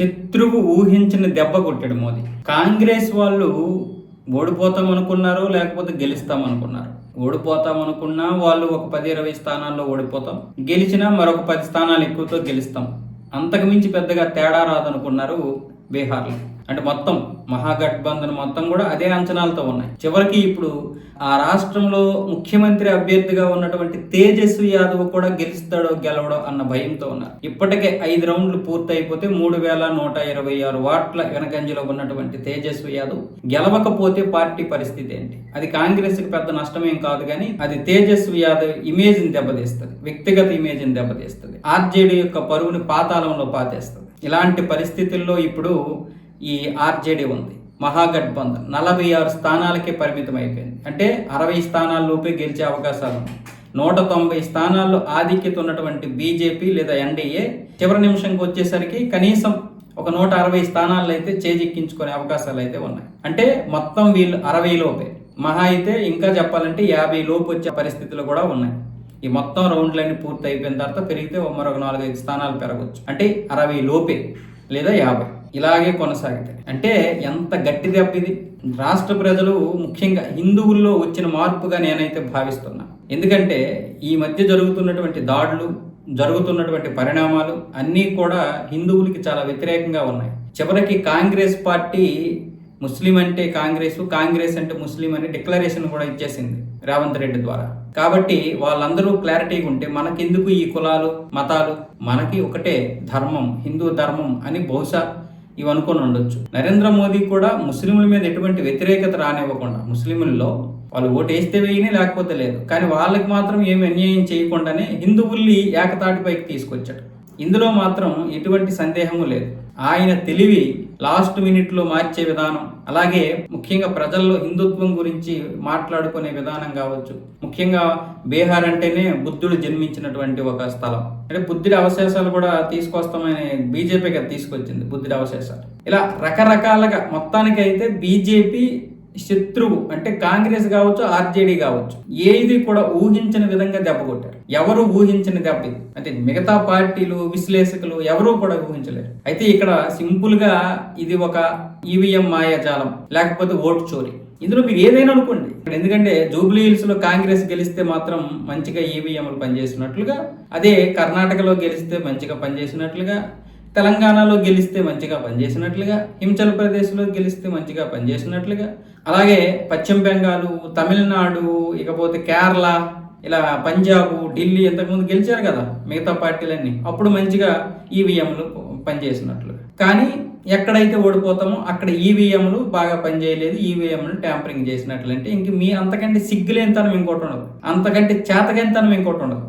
శత్రువు ఊహించిన దెబ్బ కొట్టాడు మోదీ కాంగ్రెస్ వాళ్ళు ఓడిపోతాం అనుకున్నారు లేకపోతే గెలుస్తాం అనుకున్నారు ఓడిపోతాం అనుకున్నా వాళ్ళు ఒక పది ఇరవై స్థానాల్లో ఓడిపోతాం. గెలిచినా మరొక పది స్థానాలు ఎక్కువతో గెలుస్తాం. అంతకు మించి పెద్దగా తేడా రాదనుకున్నారు బీహార్లో. అంటే మొత్తం మహాగఠబంధన్ మొత్తం కూడా అదే అంచనాలతో ఉన్నాయి. చివరికి ఇప్పుడు ఆ రాష్ట్రంలో ముఖ్యమంత్రి అభ్యర్థిగా ఉన్నటువంటి తేజస్వి యాదవ్ కూడా గెలుస్తాడో గెలవడో అన్న భయంతో ఉన్నారు. ఇప్పటికే ఐదు రౌండ్లు పూర్తయిపోతే మూడు వేల నూట ఇరవై ఆరు వాట్ల వెనకంజలో ఉన్నటువంటి తేజస్వి యాదవ్ గెలవకపోతే పార్టీ పరిస్థితి ఏంటి? అది కాంగ్రెస్కి పెద్ద నష్టమేం కాదు కానీ అది తేజస్వి యాదవ్ ఇమేజ్ని దెబ్బతీస్తుంది. వ్యక్తిగత ఇమేజ్ని దెబ్బతీస్తుంది. ఆర్జేడీ యొక్క పరువుని పాతాళంలో పాతేస్తుంది. ఇలాంటి పరిస్థితుల్లో ఇప్పుడు ఈ ఆర్జేడీ ఉంది. మహాగఠబంధన్ నలభై ఆరు స్థానాలకే పరిమితం అయిపోయింది అంటే అరవై స్థానాల్లోపే గెలిచే అవకాశాలు ఉన్నాయి. నూట తొంభై స్థానాల్లో ఆధిక్యత ఉన్నటువంటి బీజేపీ లేదా ఎన్డీఏ చివరి నిమిషంకి వచ్చేసరికి కనీసం ఒక నూట అరవై స్థానాల్లో అయితే చేజిక్కించుకునే అవకాశాలు అయితే ఉన్నాయి. అంటే మొత్తం వీళ్ళు అరవై లోపే. మహా అయితే ఇంకా చెప్పాలంటే యాభై లోపు వచ్చే పరిస్థితులు కూడా ఉన్నాయి. ఈ మొత్తం రౌండ్లన్నీ పూర్తి అయిపోయిన తర్వాత పెరిగితే మరొక నాలుగైదు స్థానాలు పెరగవచ్చు అంటే అరవై లోపే లేదా యాభై. ఇలాగే కొనసాగుతాయి అంటే ఎంత గట్టి దెబ్బ ఇది? రాష్ట్ర ప్రజలు ముఖ్యంగా హిందువుల్లో వచ్చిన మార్పుగా నేనైతే భావిస్తున్నా. ఎందుకంటే ఈ మధ్య జరుగుతున్నటువంటి దాడులు జరుగుతున్నటువంటి పరిణామాలు అన్నీ కూడా హిందువులకి చాలా వ్యతిరేకంగా ఉన్నాయి. చివరికి కాంగ్రెస్ పార్టీ ముస్లిం అంటే కాంగ్రెస్ కాంగ్రెస్ అంటే ముస్లిం అని డిక్లరేషన్ కూడా ఇచ్చేసింది రేవంత్ రెడ్డి ద్వారా. కాబట్టి వాళ్ళందరూ క్లారిటీగా ఉంటే మనకెందుకు ఈ కులాలు మతాలు? మనకి ఒకటే ధర్మం హిందూ ధర్మం అని బహుశా ఇవి అనుకొని ఉండొచ్చు. నరేంద్ర మోదీ కూడా ముస్లింల మీద ఎటువంటి వ్యతిరేకత రానివ్వకుండా ముస్లింలలో వాళ్ళు ఓటు వేస్తే వేయని లేకపోతే లేదు. కానీ వాళ్ళకి మాత్రం ఏమి అన్యాయం చేయకుండానే హిందువుల్ని ఏకతాటిపైకి తీసుకొచ్చాడు. ఇందులో మాత్రం ఎటువంటి సందేహము లేదు. ఆయన తెలివి లాస్ట్ మినిట్లో మార్చే విధానం అలాగే ముఖ్యంగా ప్రజల్లో హిందుత్వం గురించి మాట్లాడుకునే విధానం కావచ్చు. ముఖ్యంగా బీహార్ అంటేనే బుద్ధుడు జన్మించినటువంటి ఒక స్థలం. అంటే బుద్ధుడి అవశేషాలు కూడా తీసుకొస్తామని బీజేపీగా తీసుకొచ్చింది బుద్ధుడి అవశేషాలు. ఇలా రకరకాలుగా మొత్తానికి అయితే బీజేపీ శత్రువు అంటే కాంగ్రెస్ కావచ్చు ఆర్జేడీ కావచ్చు ఏది కూడా ఊహించిన విధంగా దెబ్బ కొట్టారు. ఎవరు ఊహించిన దెబ్బ ఇది? అంటే మిగతా పార్టీలు విశ్లేషకులు ఎవరూ కూడా ఊహించలేరు. అయితే ఇక్కడ సింపుల్గా ఇది ఒక ఈవీఎం మాయాజాలం లేకపోతే ఓటు చోరీ. ఇందులో మీరు ఏదైనా అనుకోండి. ఎందుకంటే జూబ్లీ హిల్స్లో కాంగ్రెస్ గెలిస్తే మాత్రం మంచిగా ఈవీఎంలు పనిచేసినట్లుగా అదే కర్ణాటకలో గెలిస్తే మంచిగా పనిచేసినట్లుగా తెలంగాణలో గెలిస్తే మంచిగా పనిచేసినట్లుగా హిమాచల్ ప్రదేశ్లో గెలిస్తే మంచిగా పనిచేసినట్లుగా అలాగే పశ్చిమ బెంగాల్ తమిళనాడు ఇకపోతే కేరళ ఇలా పంజాబ్ ఢిల్లీ ఇంతకుముందు గెలిచారు కదా మిగతా పార్టీలన్నీ అప్పుడు మంచిగా ఈవీఎంలు పనిచేసినట్లు కానీ ఎక్కడైతే ఓడిపోతామో అక్కడ ఈవీఎంలు బాగా పనిచేయలేదు ఈవీఎంలు ట్యాంపరింగ్ చేసినట్లు అంటే ఇంక మీ అంతకంటే సిగ్గులేనితనం ఇంకోటి ఉండదు అంతకంటే చేతకంతనం ఇంకోటి ఉండదు.